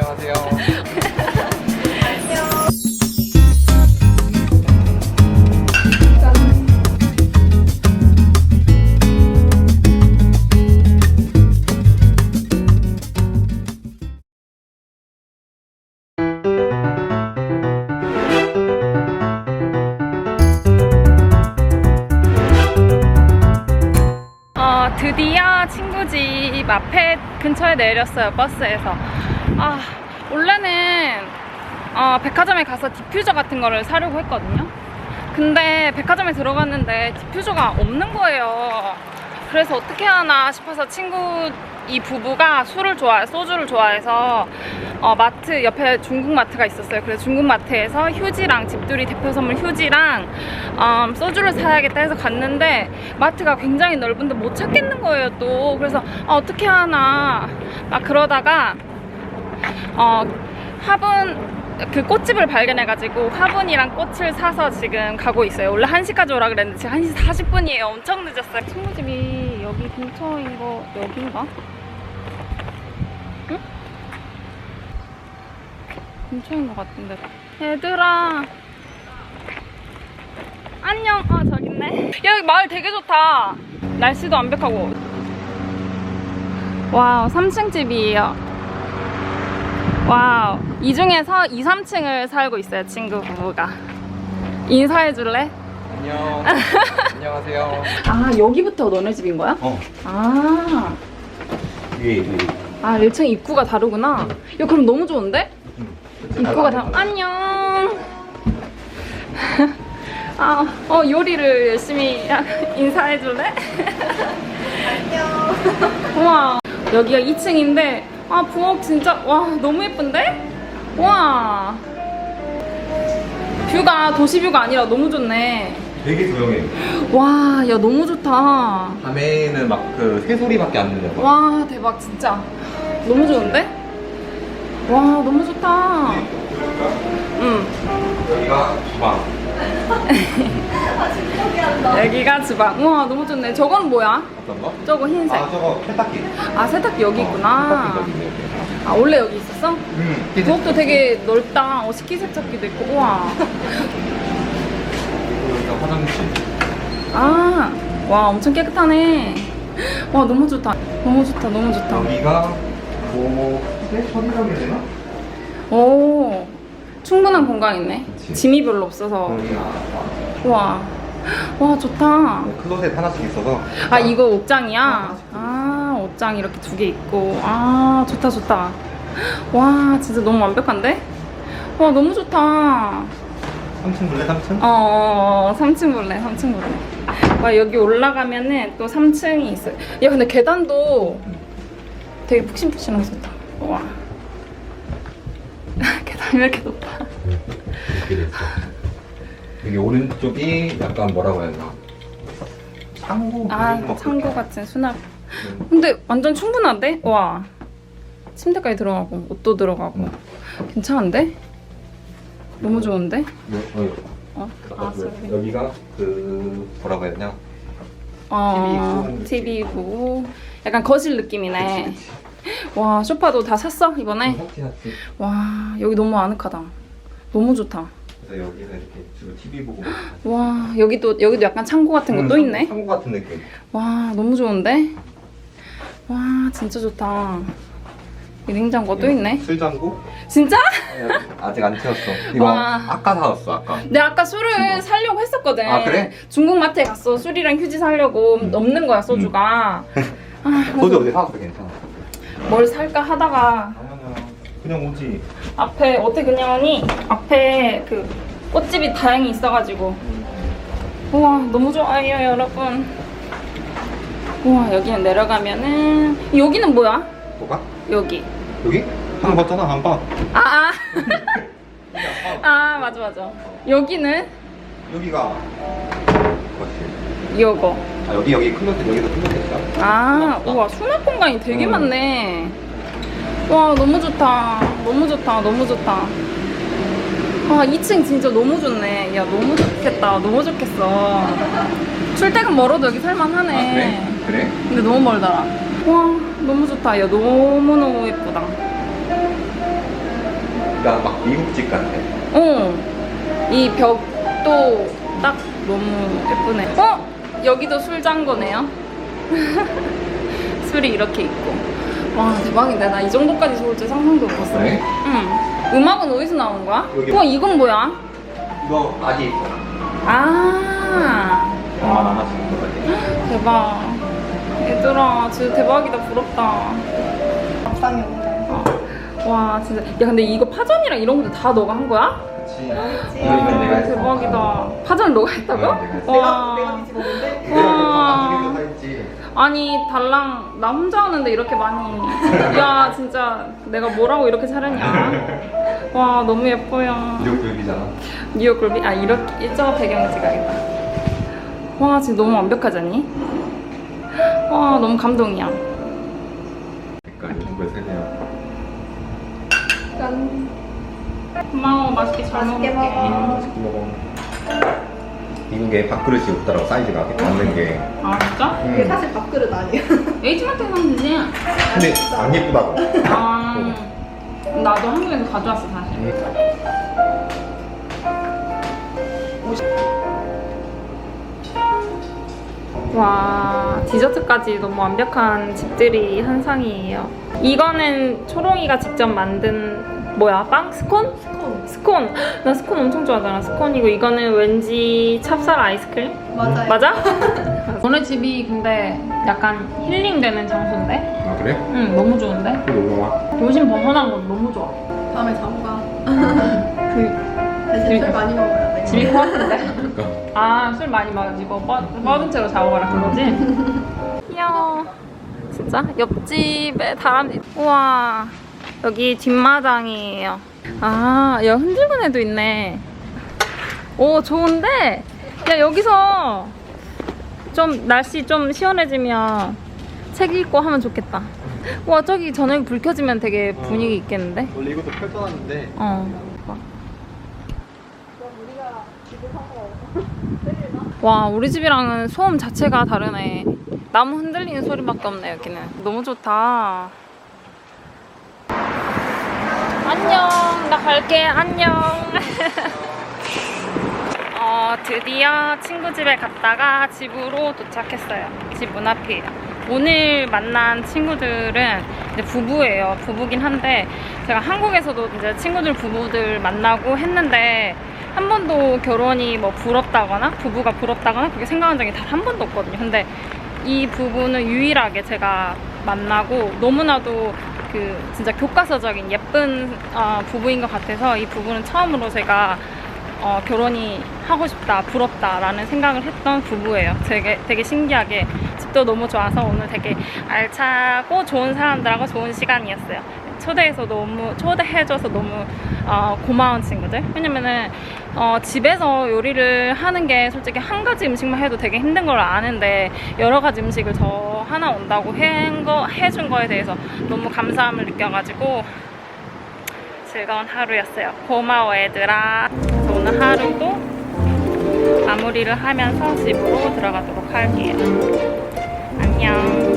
안녕하세요. 어, 드디어 친구 집 앞에 근처에 내렸어요, 버스에서. 아, 원래는 어, 백화점에 가서 디퓨저 같은 거를 사려고 했거든요. 근데 백화점에 들어갔는데 디퓨저가 없는 거예요. 그래서 어떻게 하나 싶어서 친구 이 부부가 술을 좋아해, 소주를 좋아해서 어, 마트 옆에 중국 마트가 있었어요. 그래서 중국 마트에서 휴지랑 집들이 대표 선물 휴지랑 음, 소주를 사야겠다 해서 갔는데 마트가 굉장히 넓은데 못 찾겠는 거예요 또. 그래서 아, 어떻게 하나 막 그러다가 어, 화분 그 꽃집을 발견해가지고 화분이랑 꽃을 사서 지금 가고 있어요. 원래 1시까지 오라 그랬는데 지금 1시 40분이에요. 엄청 늦었어요. 친구 집이 여기 근처인 거 여긴가? 응? 근처인 것 같은데. 얘들아. 안녕. 아, 저기 있네. 여기 마을 되게 좋다. 날씨도 완벽하고. 와우, 3층 집이에요. 와우. 이 중에서 2, 3층을 살고 있어요, 친구 부부가. 인사해 줄래? 안녕. 안녕하세요. 아, 여기부터 너네 집인 거야? 어, 아. 위에 위에. 아, 1층 입구가 다르구나. 야, 그럼 너무 좋은데? 음, 입구가 다. 안녕. 아, 어, 요리를 열심히 인사해 줄래? 안녕. 우와. 여기가 2층인데, 아, 부엌 진짜, 와, 너무 예쁜데? 와. 뷰가 도시뷰가 아니라 너무 좋네. 되게 조용해. 와, 야, 너무 좋다. 밤에는 막 그 새소리밖에 안 들려. 와, 대박, 진짜. 너무 좋은데? 와, 너무 좋다. 응. 여기가 주방. 여기가 주방. 우와, 너무 좋네. 저건 뭐야? 어떤 거? 저거 흰색. 아 저거 세탁기. 아, 세탁기 여기 있구나. 세탁기 여기 있네. 아, 원래 여기 있었어? 음. 부엌도 되게 넓다. 어, 식기세척기도 있고. 우와. 여기가 화장실. 아, 와, 엄청 깨끗하네. 와, 너무 좋다. 너무 좋다, 너무 좋다. 여기가 뭐 네? 해야 되나? 오, 충분한 공간 있네. 그치. 짐이 별로 없어서. 여기가 우와. 와, 좋다. 클로셋 하나씩 있어서. 아 이거 옷장이야? 아 옷장 이렇게 두 개 있고 아 좋다 좋다 와 진짜 너무 완벽한데? 와 너무 좋다 3층 볼래 3층? 어 3층 볼래 3층 볼래 와 여기 올라가면은 또 3층이 있어요 야 근데 계단도 되게 푹신푹신하게 좋다 와 왜 이렇게 높아 이렇게 됐어. 여기 오른쪽이 약간 뭐라고 해야 되나? 창고? 아뭐 창고. 같은 수납 음. 근데 완전 충분한데? 와 침대까지 들어가고 옷도 들어가고 괜찮은데? 너무 좋은데? 여- 어, 어? 아, 그. 여기가 그 뭐라고 해야 되냐? 어, TV TV 보고 약간 거실 느낌이네. 와 소파도 다 샀어 이번에? 샀지 샀지. 와 여기 너무 아늑하다. 너무 좋다. 그래서 여기서 이렇게 주로 TV 보고. 와 여기도 여기도 약간 창고 같은 거또 음, 있네. 창고 같은 느낌. 와 너무 좋은데? 와 진짜 좋다. 이 냉장고 또 있네. 술장고? 진짜? 아직 안 채웠어. 이거 와. 아까 사왔어 아까. 내가 아까 술을 사려고 했었거든. 아, 그래? 중국 마트에 갔어. 술이랑 휴지 사려고 음. 없는 거야 소주가. 아, 소주 어디 사왔어 괜찮아. 뭘 살까 하다가 그냥 오지. 앞에 어떻게 그냥 하니 앞에 그 꽃집이 다행히 있어가지고 우와 너무 좋아요 여러분. 우와 여기는 내려가면은 여기는 뭐야? 뭐가? 여기. 여기? 한 봤잖아 한 번. 아 아. 아 맞아 맞아. 여기는 여기가 거실. 요거. 아 여기 여기 클로셋 여기도 클로셋이야. 아, 우와, 수납 공간이 되게 음. 많네. 와, 너무 좋다. 너무 좋다. 너무 좋다. 아, 2층 진짜 너무 좋네. 야, 너무 좋겠다. 너무 좋겠어. 출퇴근 멀어도 여기 살만하네. 아 그래? 그래? 근데 너무 멀더라. 와, 너무 좋다. 야, 너무 너무 예쁘다. 그러니까 막 미국집 같아. 어. 이 벽도 딱 너무 예쁘네. 어? 여기도 술 잔거네요. 술이 이렇게 있고. 와 대박이다. 나이 정도까지 좋을 줄 상상도 못했어. 그래? 응. 음악은 어디서 나온 거야? 여기. 와 이건 뭐야? 이거 아. 와 남았어. 이거 대박. 얘들아 진짜 대박이다 부럽다. 와 진짜. 야 근데 이거 파전이랑 이런 것도 다 너가 한 거야? 그렇지. 이거 이건 내가 했어. 대박이다. 파전 너가 했다고? 응, 내가 했어. 내가 내가 뒤집었는데. 이거 와. 다 했지. 아니 달랑 나 혼자 하는데 이렇게 많이 야 진짜 내가 뭐라고 이렇게 차렸냐 와 너무 예뻐요 미국 교육이잖아. 뉴욕 그룹이 아 이렇게 일정 배경을 찍어야겠다 와 진짜 너무 완벽하지 않니? 와 너무 감동이야 고마워 맛있게 잘 맛있게 먹을게 먹어. 맛있게 먹어. 미국에 밥그릇이 없더라고 사이즈가 맞는 게. 아 진짜? 이게 음. 사실 밥그릇 아니야. H마트 사면 되지 근데 안 예쁘다고. 아 나도 한국에서 가져왔어 사실 와 디저트까지 너무 완벽한 집들이 한상이에요. 이거는 초롱이가 직접 만든 뭐야 빵 스콘? 스콘. 스콘. 나 스콘 엄청 좋아하잖아. 스콘이고 이거는 왠지 찹쌀 아이스크림? 맞아요. 맞아? 너네 집이 근데 약간 힐링되는 장소인데? 아 그래? 응 너무 좋은데? 또 놀러 와. 요즘 벗어난 건 너무 좋아. 다음에 자고 가. 그 대신 술 많이 먹어야 돼. 집이 코앞인데? 그러니까. 아, 술 많이 마시고 뻗, 뻗은 채로 자고 가라 그거지? 귀여워. 진짜? 옆집에 다람쥐. 우와. 여기 뒷마당이에요. 아, 야, 흔들근 애도 있네. 오, 좋은데? 야, 여기서 좀 날씨 좀 시원해지면 책 읽고 하면 좋겠다. 와, 저기 저녁 불 켜지면 되게 분위기 있겠는데? 원래 이것도 펼쳐놨는데 어. 와, 우리 집이랑은 소음 자체가 다르네. 나무 흔들리는 소리밖에 없네, 여기는. 너무 좋다. 안녕. 나 갈게. 안녕. 어, 드디어 친구 집에 갔다가 집으로 도착했어요. 집 문 앞이에요. 오늘 만난 친구들은 이제 부부예요. 부부긴 한데 제가 한국에서도 이제 친구들 부부들 만나고 했는데 한 번도 결혼이 뭐 부럽다거나 부부가 부럽다거나 그렇게 생각한 적이 단 한 번도 없거든요. 근데 이 부부는 유일하게 제가 만나고 너무나도 그 진짜 교과서적인 예쁜 어, 부부인 것 같아서 이 부부는 처음으로 제가 어, 결혼이 하고 싶다, 부럽다라는 생각을 했던 부부예요. 되게, 되게 신기하게 집도 너무 좋아서 오늘 되게 알차고 좋은 사람들하고 좋은 시간이었어요. 초대해서 너무, 초대해줘서 너무 어, 고마운 친구들. 왜냐면은 어, 집에서 요리를 하는 게 솔직히 한 가지 음식만 해도 되게 힘든 걸 아는데 여러 가지 음식을 저 하나 온다고 한 거, 해준 거에 대해서 너무 감사함을 느껴가지고 즐거운 하루였어요. 고마워 얘들아. 오늘 하루도 마무리를 하면서 집으로 들어가도록 할게요. 안녕.